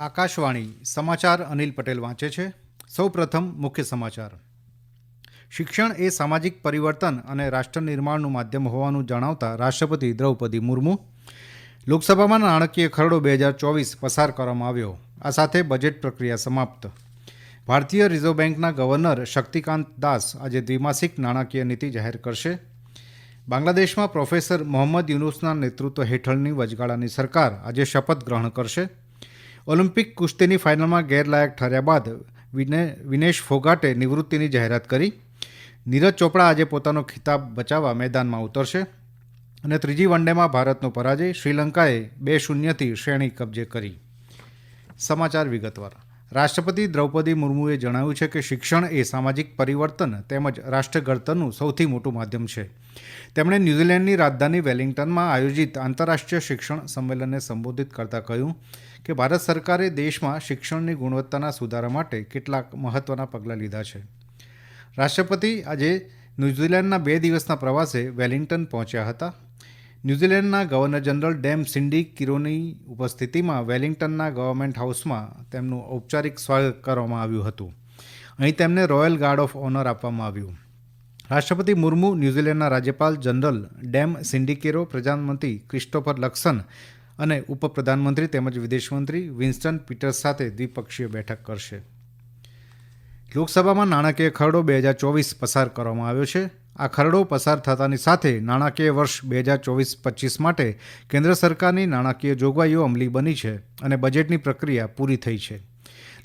આકાશવાણી સમાચાર અનિલ પટેલ વાંચે છે. સૌપ્રથમ મુખ્ય સમાચાર. શિક્ષણ એ સામાજિક પરિવર્તન અને રાષ્ટ્ર નિર્માણનું માધ્યમ હોવાનું જણાવતા રાષ્ટ્રપતિ દ્રૌપદી મુર્મુ, લોકસભામાં નાણાકીય ખરડો બે હજાર ચોવીસ પસાર કરવામાં આવ્યો. આ સાથે બજેટ પ્રક્રિયા સમાપ્ત. ભારતીય રિઝર્વ બેંકના ગવર્નર શક્તિકાંત દાસ આજે દ્વિમાસિક નાણાકીય નીતિ જાહેર કરશે. બાંગ્લાદેશમાં પ્રોફેસર મોહમ્મદ યુનુસના નેતૃત્વ હેઠળની વચગાળાની સરકાર આજે શપથ ગ્રહણ કરશે. ઓલિમ્પિક કુસ્તીની ફાઇનલમાં ગેરલાયક ઠર્યા બાદ વિને, વિનેશ ફોગાટે નિવૃત્તિની જાહેરાત કરી. નીરજ ચોપડા આજે પોતાનો ખિતાબ બચાવવા મેદાનમાં ઉતરશે અને ત્રીજી વનડેમાં ભારતનો પરાજય શ્રીલંકાએ બે શૂન્યથી શ્રેણી કબજે કરી. સમાચાર વિગતવાર. રાષ્ટ્રપતિ દ્રૌપદી મુર્મુએ જણાવ્યું છે કે શિક્ષણ એ સામાજિક પરિવર્તન તેમજ રાષ્ટ્ર સૌથી મોટું માધ્યમ છે. તેમણે ન્યૂઝીલેન્ડની રાજધાની વેલિંગ્ટનમાં આયોજિત આંતરરાષ્ટ્રીય શિક્ષણ સંમેલનને સંબોધિત કરતાં કહ્યું કે ભારત સરકારે દેશમાં શિક્ષણની ગુણવત્તાના સુધારા માટે કેટલાક મહત્ત્વના પગલાં લીધા છે. રાષ્ટ્રપતિ આજે ન્યૂઝીલેન્ડના બે દિવસના પ્રવાસે વેલિંગ્ટન પહોંચ્યા હતા. ન્યૂઝીલેન્ડના ગવર્નર જનરલ ડેમ સિન્ડી કિરોની ઉપસ્થિતિમાં વેલિંગ્ટનના ગવર્મેન્ટ હાઉસમાં તેમનું ઔપચારિક સ્વાગત કરવામાં આવ્યું હતું. અહીં તેમને રોયલ ગાર્ડ ઓફ ઓનર આપવામાં આવ્યું. રાષ્ટ્રપતિ મુર્મુ ન્યૂઝીલેન્ડના રાજ્યપાલ જનરલ ડેમ સિન્ડિકેરો પ્રધાનમંત્રી ક્રિસ્ટોફર લક્સન અને ઉપપ્રધાનમંત્રી તેમજ વિદેશમંત્રી વિન્સ્ટન પીટર્સ સાથે દ્વિપક્ષીય બેઠક કરશે. લોકસભામાં નાણાકીય ખરડો બે હજાર ચોવીસ પસાર કરવામાં આવ્યો છે. આ ખરડો પસાર થતાની સાથે નાણાકીય વર્ષ બે હજાર ચોવીસ પચીસ માટે કેન્દ્ર સરકારની નાણાકીય જોગવાઈઓ અમલી બની છે અને બજેટની પ્રક્રિયા પૂરી થઈ છે.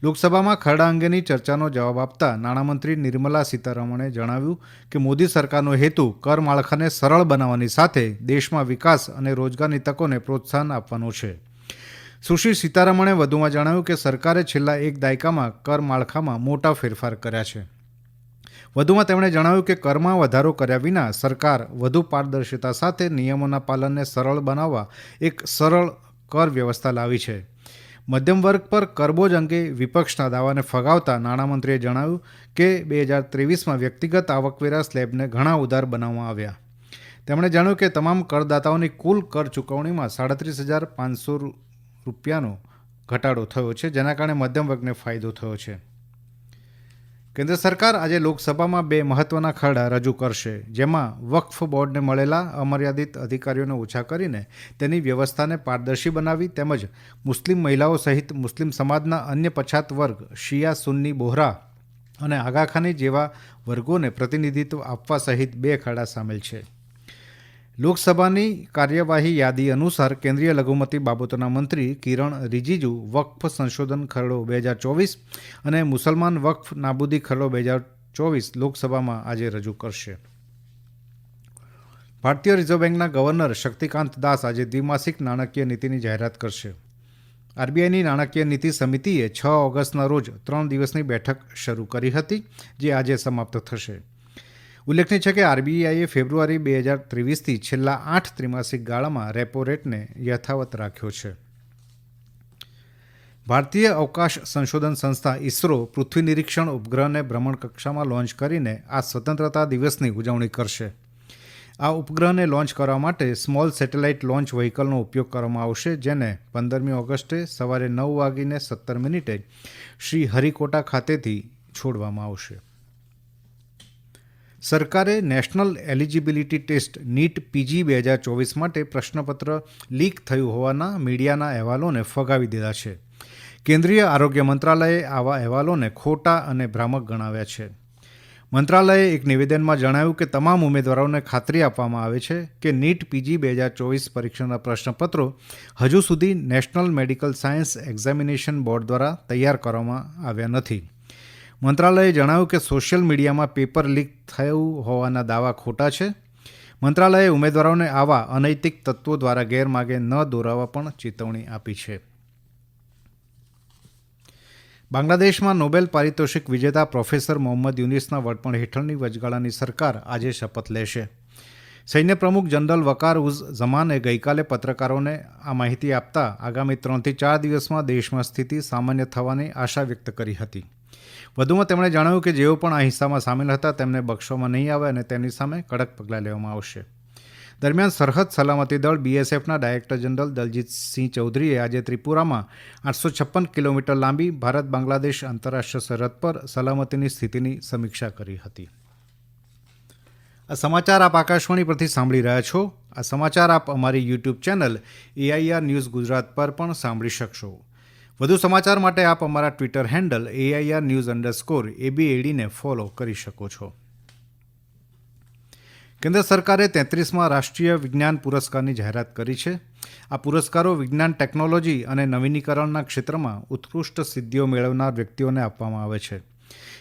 લોકસભામાં ખરડા અંગેની ચર્ચાનો જવાબ આપતા નાણામંત્રી નિર્મલા સીતારમણે જણાવ્યું કે મોદી સરકારનો હેતુ કર માળખાને સરળ બનાવવાની સાથે દેશમાં વિકાસ અને રોજગારની તકોને પ્રોત્સાહન આપવાનો છે. સુશ્રી સીતારમણે વધુમાં જણાવ્યું કે સરકારે છેલ્લા એક દાયકામાં કર માળખામાં મોટા ફેરફાર કર્યા છે. વધુમાં તેમણે જણાવ્યું કે કરમાં વધારો કર્યા વિના સરકાર વધુ પારદર્શિતા સાથે નિયમોના પાલનને સરળ બનાવવા એક સરળ કર વ્યવસ્થા લાવી છે. મધ્યમ વર્ગ પર કરબોજ અંગે વિપક્ષના દાવાને ફગાવતા નાણામંત્રીએ જણાવ્યું કે બે હજાર ત્રેવીસમાં વ્યક્તિગત આવકવેરા સ્લેબને ઘણા ઉદાર બનાવવામાં આવ્યા. તેમણે જણાવ્યું કે તમામ કરદાતાઓની કુલ કર ચૂકવણીમાં સાડત્રીસ હજાર પાંચસો રૂપિયાનો ઘટાડો થયો છે, જેના કારણે મધ્યમ વર્ગને ફાયદો થયો છે. કેન્દ્ર સરકાર આજે લોકસભામાં બે મહત્વના ખરડા રજૂ કરશે. જેમાં વક્ફ બોર્ડને મળેલા અમર્યાદિત અધિકારીઓને ઓછા કરીને તેની વ્યવસ્થાને પારદર્શી બનાવી તેમજ મુસ્લિમ મહિલાઓ સહિત મુસ્લિમ સમાજના અન્ય પછાત વર્ગ, શિયા, સુન્ની, બોહરા અને આગાખાની જેવા વર્ગોને પ્રતિનિધિત્વ આપવા સહિત બે ખરડા સામેલ છે. લોકસભાની કાર્યવાહી યાદી અનુસાર કેન્દ્રીય લઘુમતી બાબતોના મંત્રી કિરણ રિજિજુ વક્ફ સંશોધન ખરડો બે હજાર ચોવીસ અને મુસલમાન વક્ફ નાબૂદી ખરડો બે હજાર ચોવીસ લોકસભામાં આજે રજૂ કરશે. ભારતીય રિઝર્વ બેંકના ગવર્નર શક્તિકાંત દાસ આજે દ્વિમાસિક નાણાકીય નીતિની જાહેરાત કરશે. આરબીઆઈની નાણાકીય નીતિ સમિતિએ છ ઓગસ્ટના રોજ ત્રણ દિવસની બેઠક શરૂ કરી હતી, જે આજે સમાપ્ત થશે. ઉલ્લેખનીય છે કે આરબીઆઈએ ફેબ્રુઆરી બે હજાર ત્રેવીસથી છેલ્લા આઠ ત્રિમાસિક ગાળામાં રેપો રેટને યથાવત રાખ્યો છે. ભારતીય અવકાશ સંશોધન સંસ્થા ઇસરો પૃથ્વી નિરીક્ષણ ઉપગ્રહને ભ્રમણ કક્ષામાં લોન્ચ કરીને આ સ્વતંત્રતા દિવસની ઉજવણી કરશે. આ ઉપગ્રહને લોન્ચ કરવા માટે સ્મોલ સેટેલાઇટ લોન્ચ વ્હીકલનો ઉપયોગ કરવામાં આવશે, જેને પંદરમી ઓગસ્ટે સવારે નવ વાગીને સત્તર મિનિટે શ્રી હરિકોટા ખાતેથી છોડવામાં આવશે. સરકારે national eligibility test NEET PG બે હજાર ચોવીસ માટે પ્રશ્નપત્ર લીક થયું હોવાના મીડિયાના અહેવાલોને ફગાવી દીધા છે. કેન્દ્રીય આરોગ્ય મંત્રાલયે આવા અહેવાલોને ખોટા અને ભ્રામક ગણાવ્યા છે. મંત્રાલયે એક નિવેદનમાં જણાવ્યું કે તમામ ઉમેદવારોને ખાતરી આપવામાં આવે છે કે નીટ પીજી બે હજાર ચોવીસ પરીક્ષાના પ્રશ્નપત્રો હજુ સુધી national medical science examination board દ્વારા તૈયાર કરવામાં આવ્યા નથી. મંત્રાલયે જણાવ્યું કે સોશિયલ મીડિયામાં પેપર લીક થયું હોવાના દાવા ખોટા છે. મંત્રાલયે ઉમેદવારોને આવા અનૈતિક તત્વો દ્વારા ગેરમાર્ગે ન દોરાવા પણ ચેતવણી આપી છે. બાંગ્લાદેશમાં નોબેલ પારિતોષિક વિજેતા પ્રોફેસર મોહમ્મદ યુનિસના વડપણ હેઠળની વચગાળાની સરકાર આજે શપથ લેશે. સૈન્ય પ્રમુખ જનરલ વકાર ઉઝ ઝમાને ગઈકાલે પત્રકારોને આ માહિતી આપતા આગામી ત્રણથી ચાર દિવસમાં દેશમાં સ્થિતિ સામાન્ય થવાની આશા વ્યક્ત કરી હતી. વધુમાં તેમણે જણાવ્યું કે જેઓ પણ આ હિંસામાં સામેલ હતા, તેમને બક્ષવામાં નહીં આવે અને તેની સામે કડક પગલાં લેવામાં આવશે. દરમિયાન સરહદ સલામતી દળ બીએસએફના ડાયરેક્ટર જનરલ દલજીતસિંહ ચૌધરીએ આજે ત્રિપુરામાં આઠસો છપ્પન કિલોમીટર લાંબી ભારત બાંગ્લાદેશ આંતરરાષ્ટ્રીય સરહદ પર સલામતીની સ્થિતિની સમીક્ષા કરી હતી. આ સમાચાર આપ આકાશવાણી પરથી સાંભળી રહ્યા છો. આ સમાચાર આપ અમારી YouTube channel AIR news Gujarat પર પણ સાંભળી શકશો. વધુ સમાચાર માટે આપ અમારા Twitter handle AIR news underscore એબીએડીને follow કરી શકો છો. કેન્દ્ર સરકારે તેત્રીસમાં રાષ્ટ્રીય વિજ્ઞાન પુરસ્કારની જાહેરાત કરી છે. આ પુરસ્કારો વિજ્ઞાન ટેકનોલોજી અને નવીનીકરણના ક્ષેત્રમાં ઉત્કૃષ્ટ સિદ્ધિઓ મેળવનાર વ્યક્તિઓને આપવામાં આવે છે.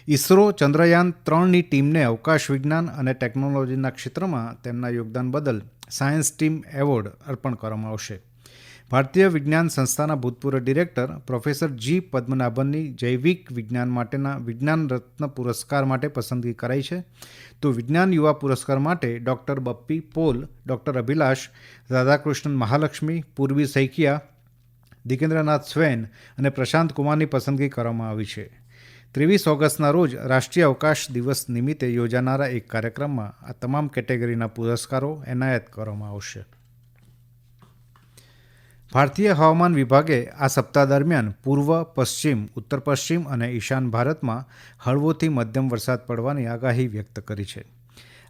ઇસરો ચંદ્રયાન ત્રણની ટીમને અવકાશ વિજ્ઞાન અને ટેકનોલોજીના ક્ષેત્રમાં તેમના યોગદાન બદલ સાયન્સ ટીમ એવોર્ડ અર્પણ કરવામાં આવશે. ભારતીય વિજ્ઞાન સંસ્થાના ભૂતપૂર્વ ડિરેક્ટર પ્રોફેસર જી પદ્મનાભનની જૈવિક વિજ્ઞાન માટેના વિજ્ઞાન રત્ન પુરસ્કાર માટે પસંદગી કરાઈ છે. તો વિજ્ઞાન યુવા પુરસ્કાર માટે doctor Bappi Paul, doctor Abhilash, Radhakrishnan Mahalakshmi, Purvi Saikia Digendranath Swain અને પ્રશાંત કુમારની પસંદગી કરવામાં આવી છે. ત્રેવીસ ઓગસ્ટના રોજ રાષ્ટ્રીય અવકાશ દિવસ નિમિત્તે યોજાનારા એક કાર્યક્રમમાં આ તમામ કેટેગરીના પુરસ્કારો એનાયત કરવામાં આવશે. ભારતીય હવામાન વિભાગે આ સપ્તાહ દરમિયાન પૂર્વ, પશ્ચિમ, ઉત્તર પશ્ચિમ અને ઈશાન ભારતમાં હળવોથી મધ્યમ વરસાદ પડવાની આગાહી વ્યક્ત કરી છે.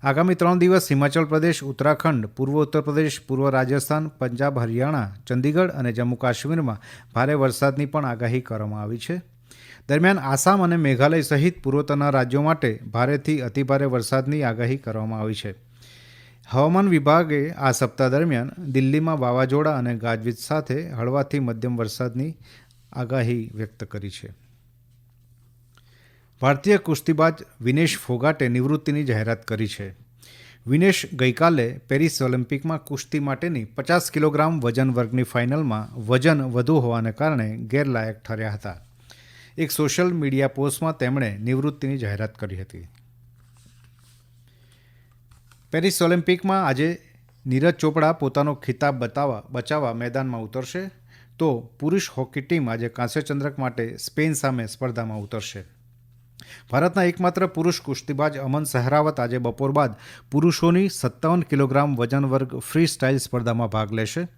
આગામી ત્રણ દિવસ હિમાચલ પ્રદેશ, ઉત્તરાખંડ, પૂર્વ ઉત્તર પ્રદેશ, પૂર્વ રાજસ્થાન, પંજાબ, હરિયાણા, ચંદીગઢ અને જમ્મુ કાશ્મીરમાં ભારે વરસાદની પણ આગાહી કરવામાં આવી છે. દરમિયાન આસામ અને મેઘાલય સહિત પૂર્વોત્તરના રાજ્યો માટે ભારેથી અતિભારે વરસાદની આગાહી કરવામાં આવી છે. હવામાન વિભાગે આ સપ્તાહ દરમિયાન દિલ્હીમાં વાવાઝોડા અને ગાજવીજ સાથે હળવાથી મધ્યમ વરસાદની આગાહી વ્યક્ત કરી છે. ભારતીય કુસ્તીબાજ વિનેશ ફોગાટે નિવૃત્તિની જાહેરાત કરી છે. વિનેશ ગઈકાલે પેરિસ ઓલિમ્પિકમાં કુસ્તી માટેની પચાસ કિલોગ્રામ વજન વર્ગની ફાઇનલમાં વજન વધુ હોવાને કારણે ગેરલાયક ઠર્યા હતા. એક સોશિયલ મીડિયા પોસ્ટમાં તેમણે નિવૃત્તિની જાહેરાત કરી હતી. પેરિસ ઓલિમ્પિકમાં આજે નીરજ ચોપડા પોતાનો ખિતાબ બતાવવા, બચાવવા મેદાનમાં ઉતરશે, તો પુરુષ હોકી ટીમ આજે કાંસ્યચંદ્રક માટે સ્પેન સામે સ્પર્ધામાં ઉતરશે. ભારતના એકમાત્ર પુરુષ કુસ્તીબાજ અમન સહરાવત આજે બપોર બાદ પુરુષોની સત્તાવન કિલોગ્રામ વજન વર્ગ ફ્રી સ્ટાઇલ સ્પર્ધામાં ભાગ લેશે.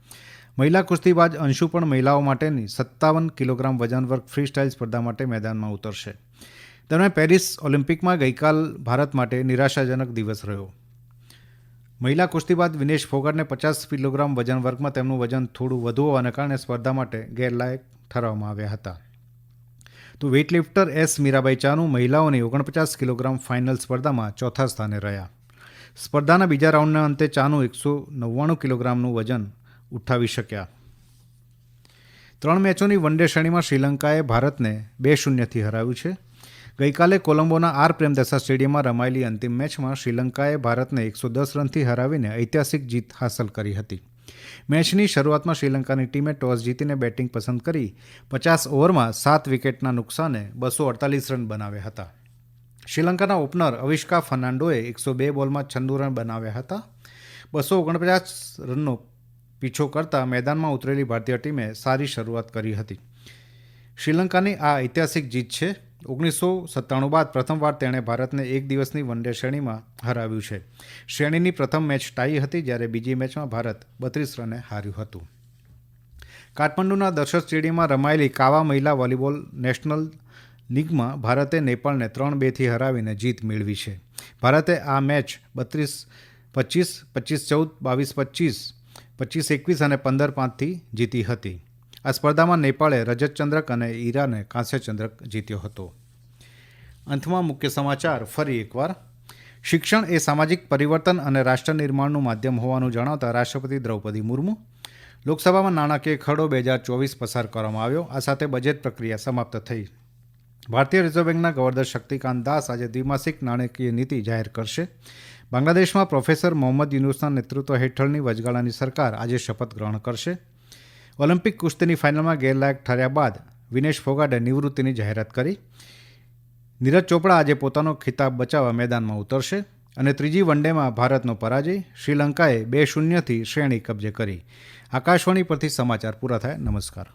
મહિલા કુસ્તીબાજ અંશુ પણ મહિલાઓ માટેની સત્તાવન કિલોગ્રામ વજન વર્ગ ફ્રી સ્ટાઇલ સ્પર્ધા માટે મેદાનમાં ઉતરશે. દરમિયાન પેરિસ ઓલિમ્પિકમાં ગઈકાલ ભારત માટે નિરાશાજનક દિવસ રહ્યો. મહિલા કુસ્તીબાદ વિનેશ ફોગટને પચાસ કિલોગ્રામ વજન વર્ગમાં તેમનું વજન થોડું વધુ હોવાને કારણે સ્પર્ધા માટે ગેરલાયક ઠરાવવામાં આવ્યા હતા. તો વેઇટલિફ્ટર એસ મીરાબાઈ ચાનુ મહિલાઓની ઓગણપચાસ કિલોગ્રામ ફાઇનલ સ્પર્ધામાં ચોથા સ્થાને રહ્યા. સ્પર્ધાના બીજા રાઉન્ડના અંતે ચાનુ એકસો નવ્વાણું કિલોગ્રામનું વજન ઉઠાવી શક્યા. ત્રણ મેચોની વન ડે શ્રેણીમાં શ્રીલંકાએ ભારતને બે શૂન્યથી હરાવ્યું છે. ગઈકાલે કોલંબોના આર પ્રેમદસા સ્ટેડિયમમાં રમાયેલી અંતિમ મેચમાં શ્રીલંકાએ ભારતને એકસો દસ રનથી હરાવીને ઐતિહાસિક જીત હાંસલ કરી હતી. મેચની શરૂઆતમાં શ્રીલંકાની ટીમે ટોસ જીતીને બેટિંગ પસંદ કરી. પચાસ ઓવરમાં સાત વિકેટના નુકસાને બસો અડતાલીસ રન બનાવ્યા હતા. શ્રીલંકાના ઓપનર અવિષ્કા ફર્નાન્ડોએ એકસો બે બોલમાં છન્નું રન બનાવ્યા હતા. બસો ઓગણપચાસ રનનો પીછો કરતા મેદાનમાં ઉતરેલી ભારતીય ટીમે સારી શરૂઆત કરી હતી. શ્રીલંકાની આ ઐતિહાસિક જીત છે. ઓગણીસો સત્તાણું બાદ પ્રથમવાર તેણે ભારતને એક દિવસની વન ડે શ્રેણીમાં હરાવ્યું છે. શ્રેણીની પ્રથમ મેચ ટાઈ હતી જ્યારે બીજી મેચમાં ભારત બત્રીસ રને હાર્યું હતું. કાઠમંડુના દર્શક સ્ટેડિયમમાં રમાયેલી કાવા મહિલા વોલીબોલ નેશનલ લીગમાં ભારતે નેપાળને ત્રણ બેથી હરાવીને જીત મેળવી છે. ભારતે આ મેચ બત્રીસ, પચીસ પચીસ ચૌદ, બાવીસ, પચીસ પચીસ, એકવીસ અને પંદર પાંચથી જીતી હતી. આ સ્પર્ધામાં નેપાળે રજત ચંદ્રક અને ઈરાને કાંસ્ય ચંદ્રક જીત્યો હતો. અંતમાં મુખ્ય સમાચાર ફરી એકવાર. શિક્ષણ એ સામાજિક પરિવર્તન અને રાષ્ટ્ર નિર્માણનું માધ્યમ હોવાનું જણાવતા રાષ્ટ્રપતિ દ્રૌપદી મુર્મુ લોકસભામાં નાણાકીય ખરડો બે હજાર ચોવીસ પસાર કરવામાં આવ્યો. આ સાથે બજેટ પ્રક્રિયા સમાપ્ત થઈ. ભારતીય રિઝર્વ બેંકના ગવર્નર શક્તિકાંત દાસ આજે દ્વિમાસિક નાણાકીય નીતિ જાહેર કરશે. બાંગ્લાદેશમાં પ્રોફેસર મોહમ્મદ યુનુસના નેતૃત્વ હેઠળની વચગાળાની સરકાર આજે શપથ ગ્રહણ કરશે. ઓલિમ્પિક કુસ્તીની ફાઇનલમાં ગેરલાયક ઠર્યા બાદ વિનેશ ફોગાટે નિવૃત્તિની જાહેરાત કરી. નીરજ ચોપડા આજે પોતાનો ખિતાબ બચાવવા મેદાનમાં ઉતરશે અને ત્રીજી વનડેમાં ભારતનો પરાજય શ્રીલંકાએ બે શૂન્યથી શ્રેણી કબજે કરી. આકાશવાણી પરથી સમાચાર પૂરા થયા. નમસ્કાર.